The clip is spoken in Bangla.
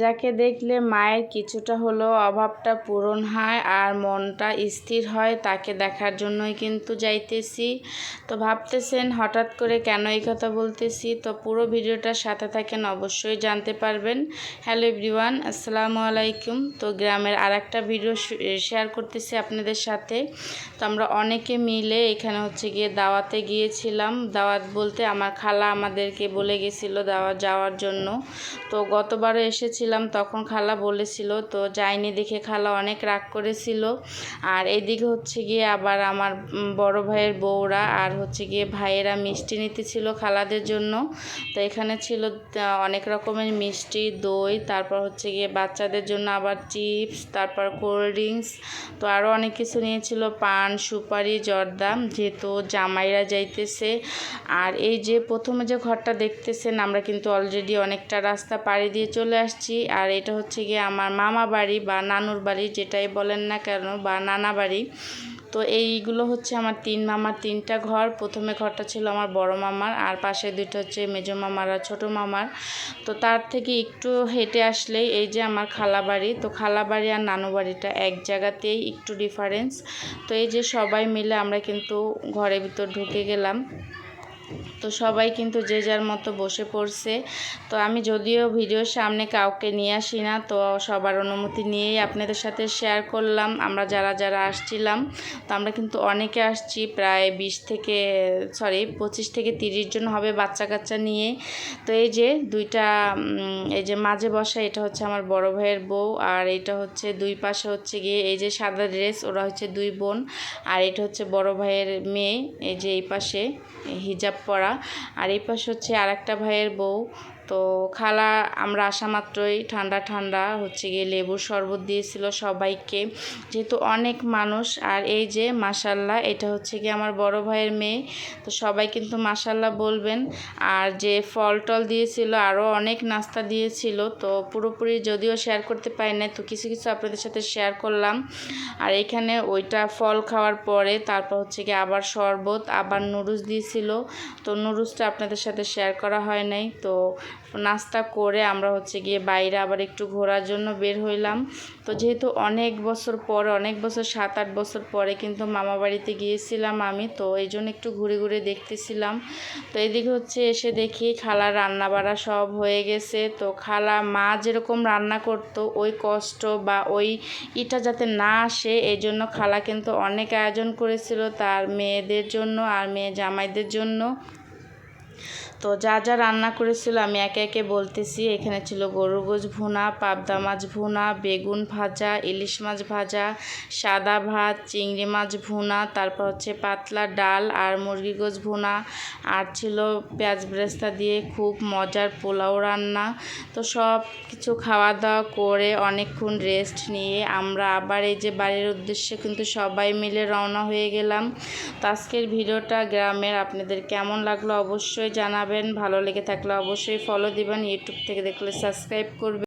যাকে দেখলে মায়ের কিছুটা হলেও অভাবটা পূরণ হয় আর মনটা স্থির হয়, তাকে দেখার জন্যই কিন্তু যাইতেছি। তো ভাবতেছেন, হঠাৎ করে কেন এই কথা বলতেছি? তো পুরো ভিডিওটার সাথে থাকেন, অবশ্যই জানতে পারবেন। হ্যালো এভরিওয়ান, আসসালামু আলাইকুম। তো গ্রামের আর একটা ভিডিও শেয়ার করতেছি আপনাদের সাথে। তো আমরা অনেকে মিলে এখানে হচ্ছে গিয়ে দাওয়াতে গিয়েছিলাম। দাওয়াত বলতে আমার খালা আমাদেরকে বলে গেছিল দাওয়াত যাওয়ার জন্য। তো গতবারও এসেছিলাম, তখন খালা বলেছিল, তো যাইনি দেখে খালা অনেক রাগ করেছিল। আর এদিকে হচ্ছে গিয়ে আবার আমার বড় ভাইয়ের বউরা আর হচ্ছে গিয়ে ভাইয়েরা মিষ্টি নিতে ছিল খালাদের জন্য। তো এখানে ছিল অনেক রকমের মিষ্টি, দই, তারপর হচ্ছে গিয়ে বাচ্চাদের জন্য আবার চিপস, তারপর কোল্ড ড্রিঙ্কস, তো আরও অনেক কিছু নিয়েছিল, পান, সুপারি, জর্দা, যেহেতু জামাইরা যাইতেছে। আর এই যে প্রথমে যে ঘরটা দেখতেছেন, আমরা কিন্তু অলরেডি অনেকটা রাস্তা পাড়ি দিয়ে চলে আসছি, আর এটা হচ্ছে গিয়ে আমার মামা বাড়ি বা নানুর বাড়ি, যেটাই বলেন না কেন, বা নানা বাড়ি। তো এইগুলো হচ্ছে আমার তিন মামার তিনটা ঘর। প্রথমে ঘরটা ছিল আমার বড় মামার, আর পাশে দুটো হচ্ছে মেজো মামার আর ছোটো মামার। তো তার থেকে একটু হেঁটে আসলেই এই যে আমার খালা বাড়ি, তো খালা বাড়ি আর নানু বাড়িটা এক জায়গাতেই একটু ডিফারেন্স তো এই যে সবাই মিলে আমরা কিন্তু ঘরের ভিতর ঢুকে গেলাম। তো সবাই কিন্তু যে যার মতো বসে পড়ছে। তো আমি যদিও ভিডিওর সামনে কাউকে নিয়ে আসি না, তো সবার অনুমতি নিয়েই আপনাদের সাথে শেয়ার করলাম। আমরা যারা যারা আসছিলাম, তো আমরা কিন্তু অনেকে আসছি, প্রায় বিশ থেকে সরি পঁচিশ থেকে তিরিশ জন হবে বাচ্চা কাচ্চা নিয়ে। তো এই যে দুইটা এই যে মাঝে বসা, এটা হচ্ছে আমার বড় ভাইয়ের বউ, আর এটা হচ্ছে দুই পাশে হচ্ছে গিয়ে এই যে সাদা ড্রেস ওরা হচ্ছে দুই বোন, আর এটা হচ্ছে বড় ভাইয়ের মেয়ে, এই যে এই পাশে হিজাব পরা আর এই পাশে হচ্ছে আর একটা ভাইয়ের বউ। তো খালা, আমরা আসা মাত্রই। ঠান্ডা ঠান্ডা। হচ্ছে গিয়ে লেবুর শরবত দিয়েছিল সবাইকে। যেহেতু অনেক মানুষ, আর এই যে মাসাল্লাহ এটা হচ্ছে গিয়ে আমার বড় ভাইয়ের মেয়ে। তো সবাই কিন্তু মাসাল্লাহ বলবেন। আর যে ফল টল দিয়েছিল, আরও অনেক নাস্তা দিয়েছিল। তো পুরোপুরি যদিও শেয়ার করতে পারি না তো কিছু কিছু আপনাদের সাথে শেয়ার করলাম। আর এখানে ওইটা ফল খাওয়ার পরে তারপর হচ্ছে গিয়ে আবার শরবত, আবার নুডলস দিয়েছিল। তো নুডলসটা আপনাদের সাথে শেয়ার করা হয় নাই। তো নাস্তা করে আমরা হচ্ছে গিয়ে বাইরে আবার একটু ঘোরার জন্য বের হইলাম। তো যেহেতু অনেক বছর পরে, অনেক বছর সাত আট বছর পরে কিন্তু মামা বাড়িতে গিয়েছিলাম আমি, তো এই জন্য একটু ঘুরে ঘুরে দেখতেছিলাম। তো এদিকে হচ্ছে এসে দেখি খালা রান্না বাড়া সব হয়ে গেছে। তো খালা, মা যেরকম রান্না করতো, ওই কষ্ট বা ওই ইটা যাতে না আসে, এই জন্য খালা কিন্তু অনেক আয়োজন করেছিল তার মেয়েদের জন্য আর মেয়ে জামাইদের জন্য। তো যা যা রান্না করেছিল আমি একে একে বলতেছি। এখানে ছিল গরুর গোছ ভুনা, পাবদা মাছ ভুনা, বেগুন ভাজা, ইলিশ মাছ ভাজা, সাদা ভাত, চিংড়ি মাছ ভুনা, তারপর হচ্ছে পাতলা ডাল আর মুরগি গোছ ভুনা। আর ছিল পেঁয়াজ ব্রেস্তা দিয়ে খুব মজার পোলাও রান্না। তো সব কিছু খাওয়া দাওয়া করে অনেকক্ষণ রেস্ট নিয়ে আমরা আবার এই যে বাড়ির উদ্দেশ্যে কিন্তু সবাই মিলে রওনা হয়ে গেলাম। তো আজকের ভিডিওটা গ্রামের, আপনাদের কেমন লাগল অবশ্যই জানাবেন। ভালো লেগে থাকলে অবশ্যই ফলো দিবেন ইউটিউব থেকে দেখলে সাবস্ক্রাইব করবেন।